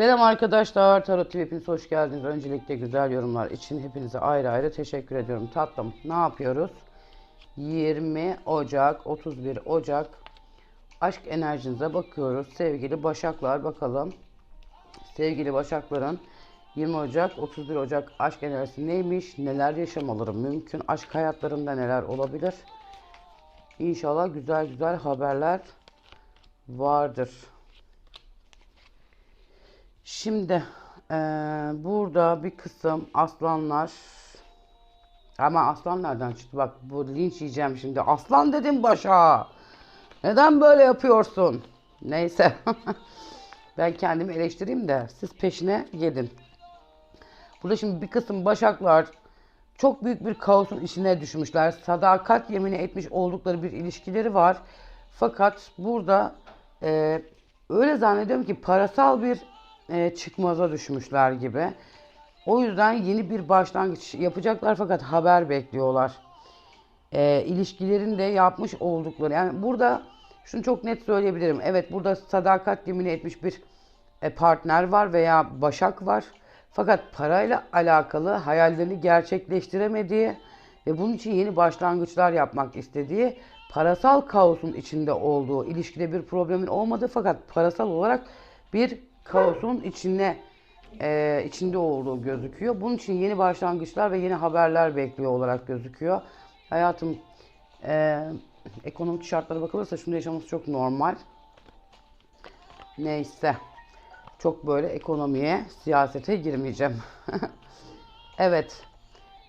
Selam arkadaşlar. Tarot TV hepiniz hoş geldiniz. Öncelikle güzel yorumlar için hepinize ayrı ayrı teşekkür ediyorum. Tatlım ne yapıyoruz? 20 Ocak, 31 Ocak aşk enerjinize bakıyoruz. Sevgili Başaklar bakalım. Sevgili Başakların 20 Ocak, 31 Ocak aşk enerjisi neymiş? Neler yaşamaları mümkün? Aşk hayatlarında neler olabilir? İnşallah güzel güzel haberler vardır. Şimdi eee, burada bir kısım aslanlar ama aslan nereden çıktı? Bak bu linç yiyeceğim şimdi. Aslan dedim başa. Neden böyle yapıyorsun? Neyse. ben kendimi eleştireyim de siz peşine gidin. Burada şimdi bir kısım başaklar çok büyük bir kaosun içine düşmüşler. Sadakat yemini etmiş oldukları bir ilişkileri var. Fakat burada e, öyle zannediyorum ki parasal bir e, çıkmaza düşmüşler gibi. O yüzden yeni bir başlangıç yapacaklar fakat haber bekliyorlar. E, ilişkilerinde yapmış oldukları yani burada şunu çok net söyleyebilirim. Evet burada sadakat yemini etmiş bir e, partner var veya başak var. Fakat parayla alakalı hayallerini gerçekleştiremediği ve bunun için yeni başlangıçlar yapmak istediği parasal kaosun içinde olduğu, ilişkide bir problemin olmadığı fakat parasal olarak bir kaosun içine e, içinde olduğu gözüküyor. Bunun için yeni başlangıçlar ve yeni haberler bekliyor olarak gözüküyor. Hayatım e, ekonomik şartlara bakılırsa şunu yaşaması çok normal. Neyse. Çok böyle ekonomiye, siyasete girmeyeceğim. evet.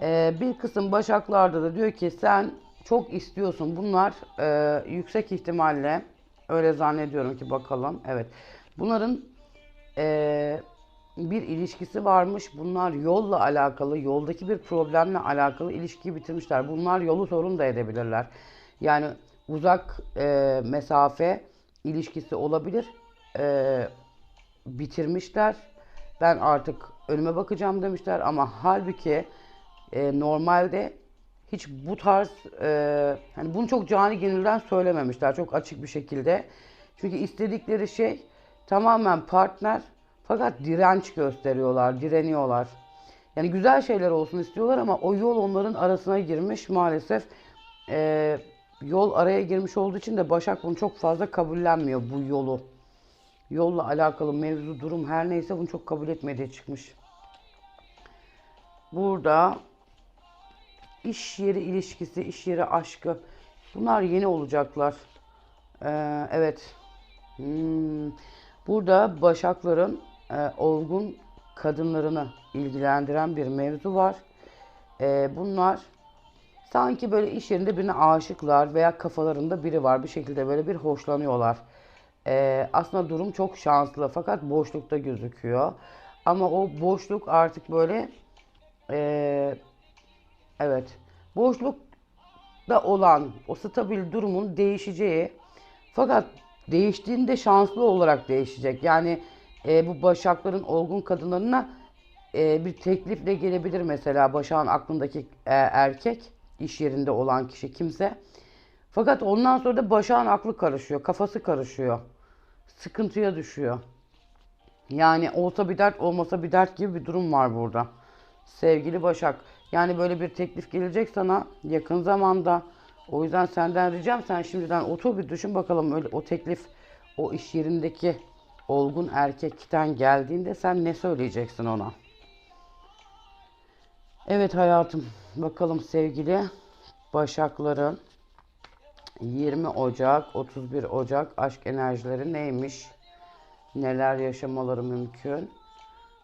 Ee, bir kısım başaklarda da diyor ki sen çok istiyorsun. Bunlar e, yüksek ihtimalle öyle zannediyorum ki bakalım. Evet. Bunların e, bir ilişkisi varmış. Bunlar yolla alakalı, yoldaki bir problemle alakalı ilişkiyi bitirmişler. Bunlar yolu sorun da edebilirler. Yani uzak e, mesafe ilişkisi olabilir. E, bitirmişler. Ben artık önüme bakacağım demişler ama halbuki e, normalde hiç bu tarz e, hani bunu çok cani gönülden söylememişler çok açık bir şekilde. Çünkü istedikleri şey tamamen partner fakat direnç gösteriyorlar, direniyorlar. Yani güzel şeyler olsun istiyorlar ama o yol onların arasına girmiş maalesef. E, yol araya girmiş olduğu için de Başak bunu çok fazla kabullenmiyor bu yolu yolla alakalı mevzu, durum her neyse bunu çok kabul etmediği çıkmış. Burada iş yeri ilişkisi, iş yeri aşkı bunlar yeni olacaklar. Ee, evet. Hmm. Burada başakların e, olgun kadınlarını ilgilendiren bir mevzu var. Ee, bunlar sanki böyle iş yerinde birine aşıklar veya kafalarında biri var. Bir şekilde böyle bir hoşlanıyorlar. Ee, aslında durum çok şanslı fakat boşlukta gözüküyor. Ama o boşluk artık böyle ee, evet boşlukta olan o stabil durumun değişeceği fakat değiştiğinde şanslı olarak değişecek. Yani ee, bu başakların olgun kadınlarına ee, bir teklifle gelebilir mesela başağın aklındaki e, erkek iş yerinde olan kişi kimse. Fakat ondan sonra da başağın aklı karışıyor, kafası karışıyor. Sıkıntıya düşüyor. Yani olsa bir dert olmasa bir dert gibi bir durum var burada. Sevgili Başak. Yani böyle bir teklif gelecek sana yakın zamanda. O yüzden senden ricam sen şimdiden otur bir düşün bakalım öyle o teklif o iş yerindeki olgun erkekten geldiğinde sen ne söyleyeceksin ona? Evet hayatım. Bakalım sevgili Başakların 20 Ocak, 31 Ocak aşk enerjileri neymiş? Neler yaşamaları mümkün?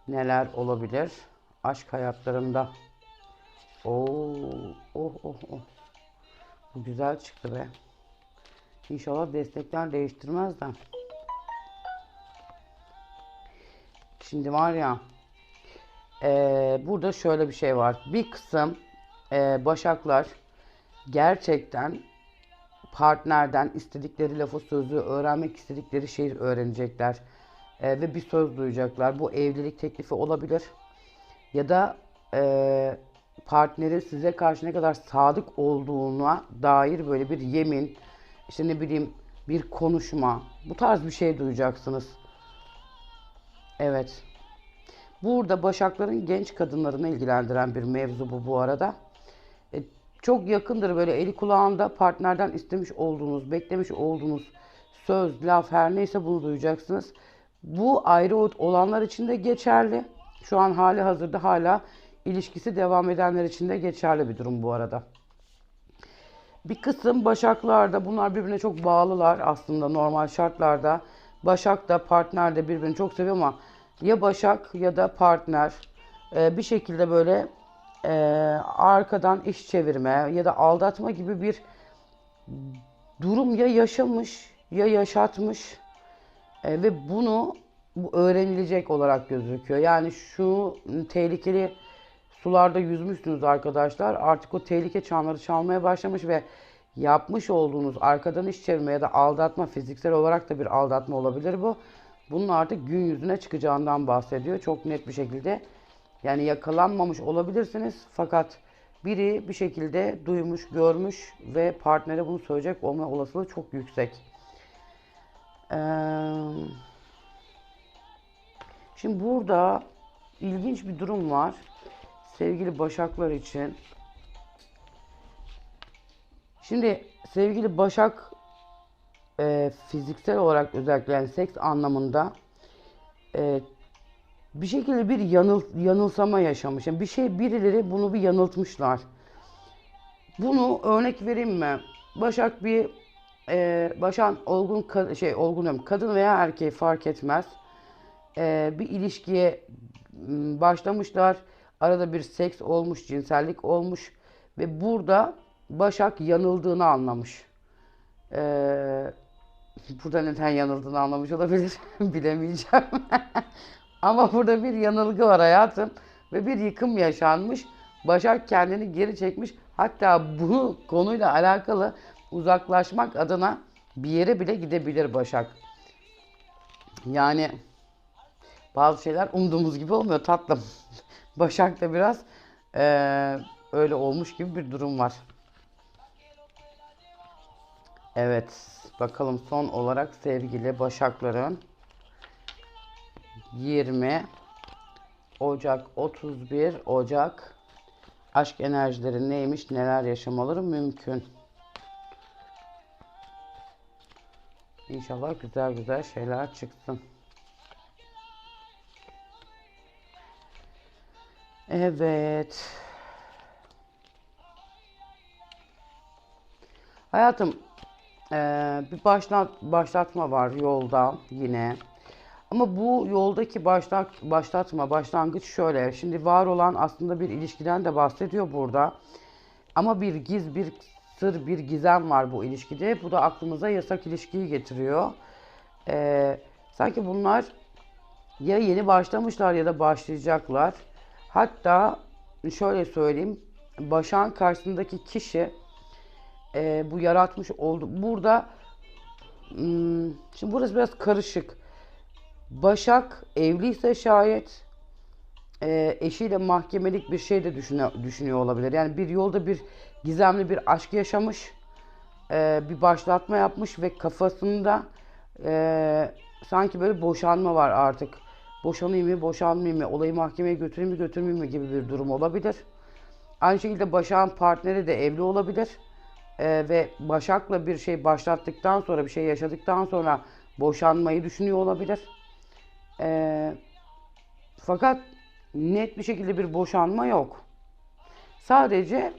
Neler olabilir? Aşk hayatlarında. Oo, oh, oh, oh. Güzel çıktı be. İnşallah destekler değiştirmez de. Şimdi var ya, eee, burada şöyle bir şey var. Bir kısım eee, başaklar gerçekten partnerden istedikleri lafı sözü öğrenmek istedikleri şeyi öğrenecekler Ee, ve bir söz duyacaklar. Bu evlilik teklifi olabilir ya da e, partneri size karşı ne kadar sadık olduğuna dair böyle bir yemin, işte ne bileyim bir konuşma, bu tarz bir şey duyacaksınız. Evet. Burada Başakların genç kadınlarını ilgilendiren bir mevzu bu bu arada. E, çok yakındır böyle eli kulağında partnerden istemiş olduğunuz, beklemiş olduğunuz söz, laf her neyse bunu duyacaksınız. Bu ayrı olanlar için de geçerli. Şu an hali hazırda hala ilişkisi devam edenler için de geçerli bir durum bu arada. Bir kısım başaklarda bunlar birbirine çok bağlılar aslında normal şartlarda. Başak da partner de birbirini çok seviyor ama ya başak ya da partner e, bir şekilde böyle e, arkadan iş çevirme ya da aldatma gibi bir durum ya yaşamış ya yaşatmış e, ve bunu bu öğrenilecek olarak gözüküyor. Yani şu tehlikeli sularda yüzmüşsünüz arkadaşlar. Artık o tehlike çanları çalmaya başlamış ve yapmış olduğunuz arkadan iş çevirme ya da aldatma fiziksel olarak da bir aldatma olabilir bu. Bunun artık gün yüzüne çıkacağından bahsediyor. Çok net bir şekilde. Yani yakalanmamış olabilirsiniz fakat biri bir şekilde duymuş, görmüş ve partnere bunu söyleyecek olma olasılığı çok yüksek. Ee, şimdi burada ilginç bir durum var. Sevgili Başaklar için. Şimdi sevgili Başak e, fiziksel olarak özellikle yani seks anlamında e, bir şekilde bir yanıl, yanılsama yaşamış. Yani bir şey birileri bunu bir yanıltmışlar. Bunu örnek vereyim mi? Başak bir e, Başak olgun şey olgun diyorum, kadın veya erkeği fark etmez. E, bir ilişkiye başlamışlar. Arada bir seks olmuş, cinsellik olmuş ve burada Başak yanıldığını anlamış. Ee, burada neden yanıldığını anlamış olabilir bilemeyeceğim. Ama burada bir yanılgı var hayatım ve bir yıkım yaşanmış. Başak kendini geri çekmiş. Hatta bu konuyla alakalı uzaklaşmak adına bir yere bile gidebilir Başak. Yani bazı şeyler umduğumuz gibi olmuyor tatlım. Başak da biraz ee, öyle olmuş gibi bir durum var. Evet. Bakalım son olarak sevgili Başakların 20 Ocak 31 Ocak aşk enerjileri neymiş neler yaşamaları mümkün. İnşallah güzel güzel şeyler çıksın. Evet. Hayatım ee, bir başlat, başlatma var yolda yine. Ama bu yoldaki başlat, başlatma, başlangıç şöyle. Şimdi var olan aslında bir ilişkiden de bahsediyor burada. Ama bir giz, bir sır, bir gizem var bu ilişkide. Bu da aklımıza yasak ilişkiyi getiriyor. Ee, sanki bunlar ya yeni başlamışlar ya da başlayacaklar. Hatta şöyle söyleyeyim. Başan karşısındaki kişi e, bu yaratmış oldu. Burada hmm, şimdi burası biraz karışık. Başak evliyse şayet e, eşiyle mahkemelik bir şey de düşünüyor, düşünüyor olabilir. Yani bir yolda bir gizemli bir aşk yaşamış, e, bir başlatma yapmış ve kafasında e, sanki böyle boşanma var artık. Boşanayım mı, boşanmayayım mı, olayı mahkemeye götüreyim mi, götürmeyeyim mi gibi bir durum olabilir. Aynı şekilde Başak'ın partneri de evli olabilir e, ve Başak'la bir şey başlattıktan sonra, bir şey yaşadıktan sonra boşanmayı düşünüyor olabilir. E, fakat net bir şekilde bir boşanma yok. Sadece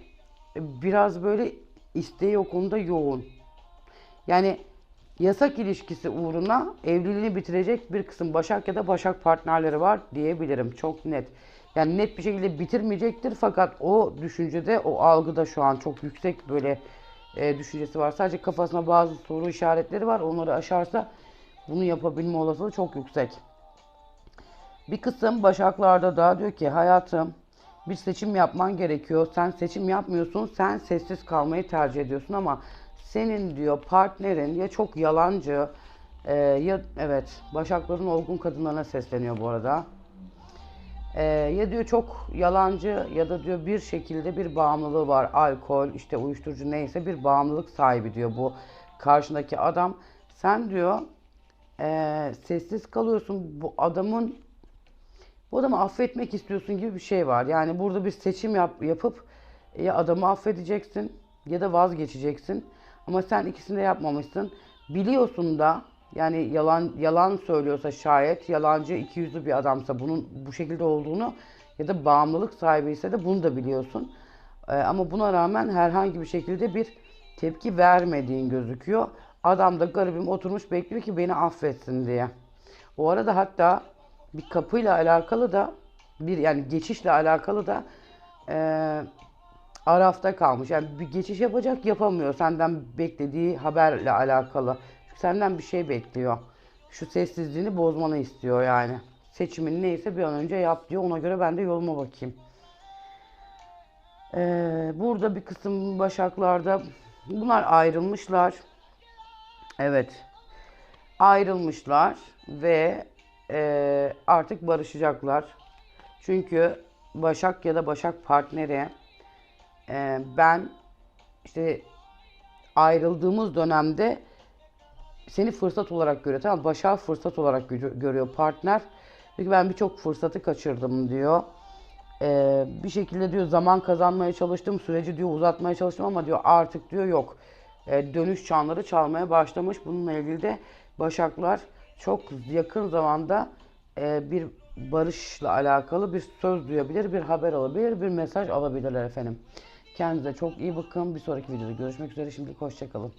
biraz böyle isteği o konuda yoğun. Yani yasak ilişkisi uğruna evliliğini bitirecek bir kısım Başak ya da Başak partnerleri var diyebilirim. Çok net. Yani net bir şekilde bitirmeyecektir fakat o düşüncede, o algıda şu an çok yüksek böyle e, düşüncesi var. Sadece kafasına bazı soru işaretleri var. Onları aşarsa bunu yapabilme olasılığı çok yüksek. Bir kısım başaklarda da diyor ki hayatım bir seçim yapman gerekiyor. Sen seçim yapmıyorsun. Sen sessiz kalmayı tercih ediyorsun ama senin diyor partnerin ya çok yalancı e, ya evet başakların olgun kadınlarına sesleniyor bu arada. Ee, ya diyor çok yalancı ya da diyor bir şekilde bir bağımlılığı var. Alkol, işte uyuşturucu neyse bir bağımlılık sahibi diyor bu karşındaki adam. Sen diyor e, sessiz kalıyorsun. Bu adamın bu adamı affetmek istiyorsun gibi bir şey var. Yani burada bir seçim yap, yapıp ya adamı affedeceksin ya da vazgeçeceksin. Ama sen ikisini de yapmamışsın. Biliyorsun da yani yalan yalan söylüyorsa şayet yalancı iki yüzlü bir adamsa bunun bu şekilde olduğunu ya da bağımlılık sahibi ise de bunu da biliyorsun. Ee, ama buna rağmen herhangi bir şekilde bir tepki vermediğin gözüküyor. Adam da garibim oturmuş bekliyor ki beni affetsin diye. O arada hatta bir kapıyla alakalı da bir yani geçişle alakalı da eee, arafta kalmış. Yani bir geçiş yapacak yapamıyor senden beklediği haberle alakalı. Çünkü senden bir şey bekliyor. Şu sessizliğini bozmanı istiyor yani. Seçimin neyse bir an önce yap diyor. Ona göre ben de yoluma bakayım. Ee, burada bir kısım başaklarda bunlar ayrılmışlar. Evet. Ayrılmışlar ve e, artık barışacaklar. Çünkü Başak ya da Başak partneri e, ben işte ayrıldığımız dönemde seni fırsat olarak görüyor. Tamam Başak fırsat olarak gö- görüyor partner. Çünkü ben birçok fırsatı kaçırdım diyor. Ee, bir şekilde diyor zaman kazanmaya çalıştım, süreci diyor uzatmaya çalıştım ama diyor artık diyor yok. Ee, dönüş çanları çalmaya başlamış. Bununla ilgili de Başaklar çok yakın zamanda e, bir barışla alakalı bir söz duyabilir, bir haber alabilir, bir mesaj alabilirler efendim. Kendinize çok iyi bakın. Bir sonraki videoda görüşmek üzere. Şimdilik hoşçakalın.